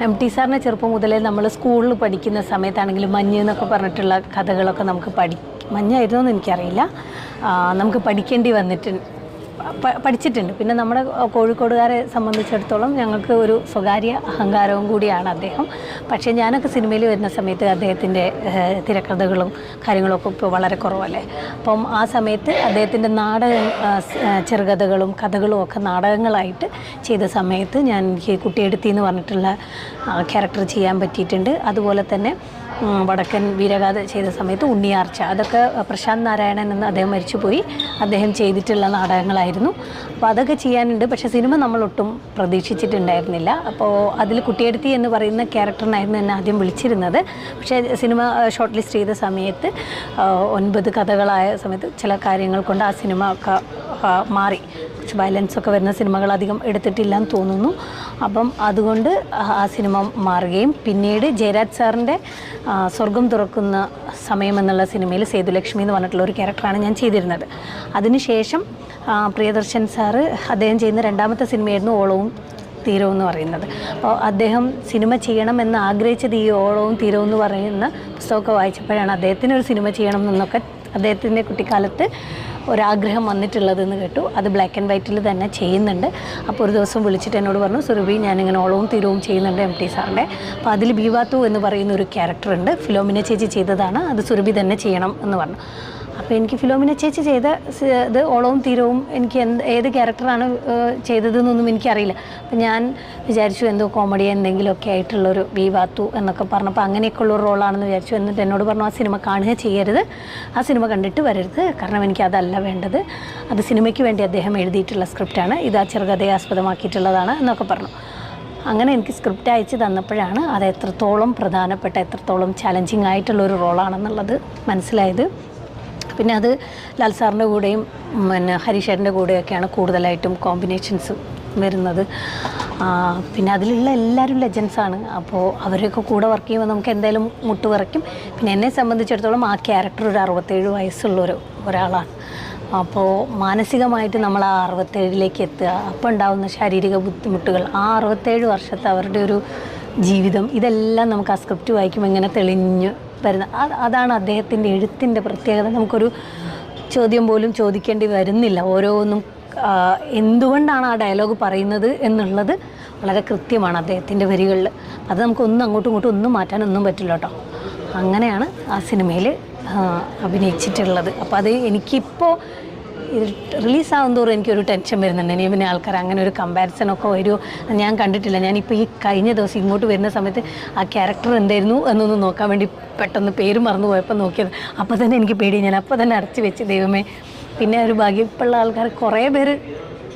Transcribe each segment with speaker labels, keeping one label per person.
Speaker 1: M T സാറിനെ ചെറുപ്പം മുതലേ നമ്മൾ സ്കൂളിൽ പഠിക്കുന്ന സമയത്താണെങ്കിലും മഞ്ഞ് എന്നൊക്കെ പറഞ്ഞിട്ടുള്ള കഥകളൊക്കെ നമുക്ക് പഠി മഞ്ഞായിരുന്നു എന്ന് എനിക്കറിയില്ല നമുക്ക് പഠിക്കേണ്ടി വന്നിട്ടുണ്ട് പ- പഠിച്ചിട്ടുണ്ട്. പിന്നെ നമ്മുടെ കോഴിക്കോടുകാരെ സംബന്ധിച്ചിടത്തോളം ഞങ്ങൾക്ക് ഒരു സ്വകാര്യ അഹങ്കാരവും കൂടിയാണ് അദ്ദേഹം. പക്ഷേ ഞാനൊക്കെ സിനിമയിൽ വരുന്ന സമയത്ത് അദ്ദേഹത്തിന്റെ തിരക്കഥകളും കാര്യങ്ങളൊക്കെ ഇപ്പോൾ വളരെ കുറവല്ലേ? അപ്പം ആ സമയത്ത് അദ്ദേഹത്തിന്റെ നാടക ചെറുകഥകളും കഥകളും ഒക്കെ നാടകങ്ങളായിട്ട് ചെയ്ത സമയത്ത് ഞാൻ എനിക്ക് കുട്ടിയെടുത്തി എന്ന് പറഞ്ഞിട്ടുള്ള ക്യാരക്ടർ ചെയ്യാൻ പറ്റിയിട്ടുണ്ട്. അതുപോലെ തന്നെ വടക്കൻ വീരഗാഥ ചെയ്ത സമയത്ത് ഉണ്ണിയാർച്ച അതൊക്കെ പ്രശാന്ത് നാരായണൻ എന്ന് അദ്ദേഹം മരിച്ചുപോയി. അദ്ദേഹം ചെയ്തിട്ടുള്ള നാടകങ്ങളായിരുന്നു. അപ്പോൾ അതൊക്കെ ചെയ്യാനുണ്ട്. പക്ഷേ സിനിമ നമ്മളൊട്ടും പ്രതീക്ഷിച്ചിട്ടുണ്ടായിരുന്നില്ല. അപ്പോൾ അതിൽ കുട്ടിയെടുത്തി എന്ന് പറയുന്ന ക്യാരക്ടറിനായിരുന്നു എന്നെ ആദ്യം വിളിച്ചിരുന്നത്. പക്ഷേ സിനിമ ഷോർട്ട് ലിസ്റ്റ് ചെയ്ത സമയത്ത് ഒൻപത് കഥകളായ സമയത്ത് ചില കാര്യങ്ങൾ കൊണ്ട് ആ സിനിമ ഒക്കെ മാറി. കുറച്ച് വയലൻസ് ഒക്കെ വരുന്ന സിനിമകൾ അധികം എടുത്തിട്ടില്ല എന്ന് തോന്നുന്നു. അപ്പം അതുകൊണ്ട് ആ- ആ സിനിമ മാറുകയും പിന്നീട് ജയരാജ് സാറിന്റെ സ്വർഗം തുറക്കുന്ന സമയം എന്നുള്ള സിനിമയിൽ സേതുലക്ഷ്മി എന്ന് പറഞ്ഞിട്ടുള്ള ഒരു ക്യാരക്ടറാണ് ഞാൻ ചെയ്തിരുന്നത്. അതിനുശേഷം പ്രിയദർശൻ സാറ് അദ്ദേഹം ചെയ്യുന്ന രണ്ടാമത്തെ സിനിമയായിരുന്നു ഓളവും തീരവും എന്ന് പറയുന്നത്. അപ്പോൾ അദ്ദേഹം സിനിമ ചെയ്യണമെന്ന് ആഗ്രഹിച്ചത് ഈ ഓളവും തീരവും എന്ന് പറയുന്ന പുസ്തകമൊക്കെ വായിച്ചപ്പോഴാണ് അദ്ദേഹത്തിന് ഒരു സിനിമ ചെയ്യണം എന്നൊക്കെ അദ്ദേഹത്തിന്റെ കുട്ടിക്കാലത്ത് ഒരാഗ്രഹം വന്നിട്ടുള്ളതെന്ന് കേട്ടു. അത് ബ്ലാക്ക് ആൻഡ് വൈറ്റിൽ തന്നെ ചെയ്യുന്നുണ്ട്. അപ്പോൾ ഒരു ദിവസം വിളിച്ചിട്ട് എന്നോട് പറഞ്ഞു സുരഭി ഞാനിങ്ങനെ ഓളവും തീരവും ചെയ്യുന്നുണ്ട് എം ടി സാറിന്റെ അപ്പോൾ അതിൽ ബീവാത്തു എന്ന് പറയുന്ന ഒരു ക്യാരക്ടറുണ്ട് ഫിലോമിന ചേച്ചി ചെയ്തതാണ്. അത് സുരഭി തന്നെ ചെയ്യണം എന്ന് പറഞ്ഞു. അപ്പോൾ എനിക്ക് ഫിലോമിന ചേച്ചി ചെയ്ത ഇത് ഓളവും തീരവും എനിക്ക് എന്ത് ഏത് ക്യാരക്ടറാണ് ചെയ്തതെന്നൊന്നും എനിക്കറിയില്ല. അപ്പം ഞാൻ വിചാരിച്ചു എന്തോ കോമഡി എന്തെങ്കിലുമൊക്കെ ആയിട്ടുള്ളൊരു വി വാത്തു എന്നൊക്കെ പറഞ്ഞപ്പോൾ അങ്ങനെയൊക്കെയുള്ള ഒരു റോളാണെന്ന് വിചാരിച്ചു. എന്നിട്ട് എന്നോട് പറഞ്ഞു ആ സിനിമ കാണുക ചെയ്യരുത്. ആ സിനിമ കണ്ടിട്ട് വരരുത്. കാരണം എനിക്ക് അതല്ല വേണ്ടത്. അത് സിനിമയ്ക്ക് വേണ്ടി അദ്ദേഹം എഴുതിയിട്ടുള്ള സ്ക്രിപ്റ്റാണ് ഇത് ആ ചെറുകഥയെ ആസ്പദമാക്കിയിട്ടുള്ളതാണ് എന്നൊക്കെ പറഞ്ഞു. അങ്ങനെ എനിക്ക് സ്ക്രിപ്റ്റ് അയച്ച് തന്നപ്പോഴാണ് അത് എത്രത്തോളം പ്രധാനപ്പെട്ട എത്രത്തോളം ചലഞ്ചിങ് ആയിട്ടുള്ള ഒരു റോളാണെന്നുള്ളത് മനസ്സിലായത്. പിന്നെ അത് ലാൽ സാറിന്റെ കൂടെയും പിന്നെ ഹരീഷേട്ടന്റെ കൂടെയൊക്കെയാണ് കൂടുതലായിട്ടും കോമ്പിനേഷൻസ് വരുന്നത്. പിന്നെ അതിലുള്ള എല്ലാവരും ലെജൻസാണ് അപ്പോൾ അവരൊക്കെ കൂടെ വർക്ക് ചെയ്യുമ്പോൾ നമുക്ക് എന്തായാലും മുട്ട് വിറയ്ക്കും പിന്നെ എന്നെ സംബന്ധിച്ചിടത്തോളം ആ ക്യാരക്ടർ ഒരു അറുപത്തേഴ് വയസ്സുള്ള ഒരു ഒരാളാണ്. അപ്പോൾ മാനസികമായിട്ട് നമ്മൾ ആ അറുപത്തേഴിലേക്ക് എത്തുക. അപ്പോൾ ഉണ്ടാകുന്ന ശാരീരിക ബുദ്ധിമുട്ടുകൾ ആ അറുപത്തേഴ് വർഷത്തെ അവരുടെ ഒരു ജീവിതം ഇതെല്ലാം നമുക്ക് ആ സ്ക്രിപ്റ്റ് വായിക്കുമ്പോൾ ഇങ്ങനെ തെളിഞ്ഞ് വരുന്ന അത് അതാണ് അദ്ദേഹത്തിന്റെ എഴുത്തിന്റെ പ്രത്യേകത. നമുക്കൊരു ചോദ്യം പോലും ചോദിക്കേണ്ടി വരുന്നില്ല. ഓരോന്നും എന്തുകൊണ്ടാണ് ആ ഡയലോഗ് പറയുന്നത് എന്നുള്ളത് വളരെ കൃത്യമാണ് അദ്ദേഹത്തിന്റെ വരികളിൽ. അത് നമുക്കൊന്നും അങ്ങോട്ടും ഇങ്ങോട്ടും ഒന്നും മാറ്റാനൊന്നും പറ്റില്ല കേട്ടോ. അങ്ങനെയാണ് ആ സിനിമയിൽ അഭിനയിച്ചിട്ടുള്ളത്. അപ്പോൾ അത് എനിക്കിപ്പോൾ റിലീസാകും തോറും എനിക്കൊരു ടെൻഷൻ വരുന്നുണ്ട്. ഇനി പിന്നെ ആൾക്കാർ അങ്ങനെ ഒരു കമ്പാരിസനൊക്കെ ഒരു ഞാൻ കണ്ടിട്ടില്ല. ഞാനിപ്പോൾ ഈ കഴിഞ്ഞ ദിവസം ഇങ്ങോട്ട് വരുന്ന സമയത്ത് ആ ക്യാരക്ടർ എന്തായിരുന്നു എന്നൊന്ന് നോക്കാൻ വേണ്ടി പെട്ടെന്ന് പേര് മറന്നു പോയപ്പോൾ നോക്കിയത്. അപ്പോൾ തന്നെ എനിക്ക് പേടി. ഞാൻ അപ്പോൾ തന്നെ അടച്ചു വെച്ച് ദൈവമേ. പിന്നെ ഒരു ഭാഗ്യപ്പുള്ള ആൾക്കാർ കുറേ പേര്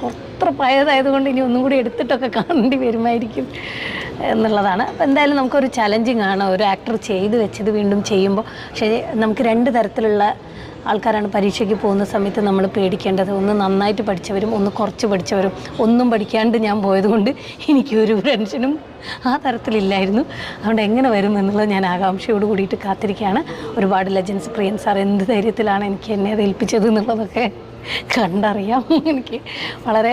Speaker 1: അത്ര പ്രായതായതുകൊണ്ട് ഇനി ഒന്നും കൂടി എടുത്തിട്ടൊക്കെ കാണേണ്ടി വരുമായിരിക്കും എന്നുള്ളതാണ്. അപ്പോൾ എന്തായാലും നമുക്കൊരു ചലഞ്ചിങ് ആണ്. ഒരു ആക്ടർ ചെയ്ത് വെച്ചത് വീണ്ടും ചെയ്യുമ്പോൾ പക്ഷേ നമുക്ക് രണ്ട് തരത്തിലുള്ള ആൾക്കാരാണ് പരീക്ഷയ്ക്ക് പോകുന്ന സമയത്ത് നമ്മൾ പേടിക്കേണ്ടത് ഒന്ന് നന്നായിട്ട് പഠിച്ചവരും ഒന്ന് കുറച്ച് പഠിച്ചവരും ഒന്നും പഠിക്കാണ്ട് ഞാൻ പോയതുകൊണ്ട് എനിക്കൊരു ടെൻഷനും ആ തരത്തിലില്ലായിരുന്നു. അതുകൊണ്ട് എങ്ങനെ വരും എന്നുള്ളത് ഞാൻ ആകാംക്ഷയോട് കൂടിയിട്ട് കാത്തിരിക്കുകയാണ്. ഒരുപാട് ലെജൻസ് പ്രിയൻ സാർ എന്ത് ധൈര്യത്തിലാണ് എനിക്ക് എന്നെ ഏൽപ്പിച്ചത് എന്നുള്ളതൊക്കെ കണ്ടറിയാം. എനിക്ക് വളരെ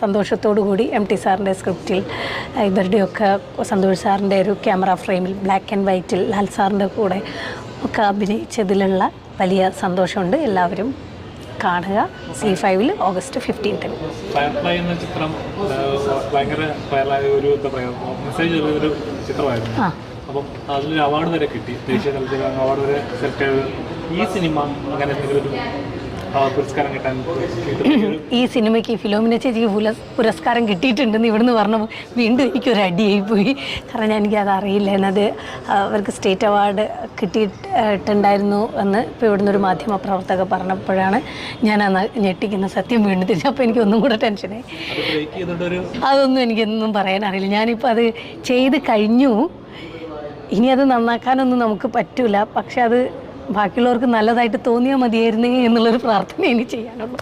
Speaker 1: സന്തോഷത്തോടു കൂടി എം ടി സാറിന്റെ സ്ക്രിപ്റ്റിൽ ഇവരുടെയൊക്കെ സന്തോഷ് സാറിന്റെ ഒരു ക്യാമറ ഫ്രെയിമിൽ ബ്ലാക്ക് ആൻഡ് വൈറ്റിൽ ലാൽ സാറിന്റെ കൂടെ ഒക്കെ അഭിനയിച്ചതിലുള്ള വലിയ സന്തോഷമുണ്ട്. എല്ലാവരും കാണുക. സി ഫൈവിൽ ഓഗസ്റ്റ് ഫിഫ്റ്റീൻത്തിന്
Speaker 2: അപ്പം അതിലൊരു അവാർഡ് വരെ കിട്ടി. ദേശീയ തലത്തിൽ അവാർഡ് വരെ സെലക്ട് ചെയ്ത് ഈ സിനിമ അങ്ങനെ എന്തെങ്കിലും പുരസ്കാരം കിട്ടാൻ
Speaker 1: ഈ സിനിമയ്ക്ക് ഫിലോമിന ചേച്ചിക്ക് പുരസ്കാരം കിട്ടിയിട്ടുണ്ടെന്ന് ഇവിടുന്ന് പറഞ്ഞു വീണ്ടും എനിക്കൊരു അടിയായി പോയി കാരണം ഞാൻ എനിക്കത് അറിയില്ല അത് അവർക്ക് സ്റ്റേറ്റ് അവാർഡ് കിട്ടിയിട്ടുണ്ടായിരുന്നു എന്ന് ഇപ്പോൾ ഇവിടുന്ന് ഒരു മാധ്യമ പ്രവർത്തക പറഞ്ഞപ്പോഴാണ് ഞാൻ അന്ന് ഞെട്ടിക്കുന്ന സത്യം വീണ്ടും തിരിച്ചു അപ്പോൾ എനിക്ക് ഒന്നും കൂടെ ടെൻഷനായി അതൊന്നും എനിക്കൊന്നും പറയാൻ അറിയില്ല. ഞാനിപ്പോൾ അത് ചെയ്ത് കഴിഞ്ഞു. ഇനി അത് നന്നാക്കാനൊന്നും നമുക്ക് പറ്റില്ല പക്ഷെ അത് ബാക്കിയുള്ളവർക്ക് നല്ലതായിട്ട് തോന്നിയാൽ മതിയായിരുന്നേ എന്നുള്ളൊരു പ്രാർത്ഥന ഇനി ചെയ്യാനുള്ളൂ.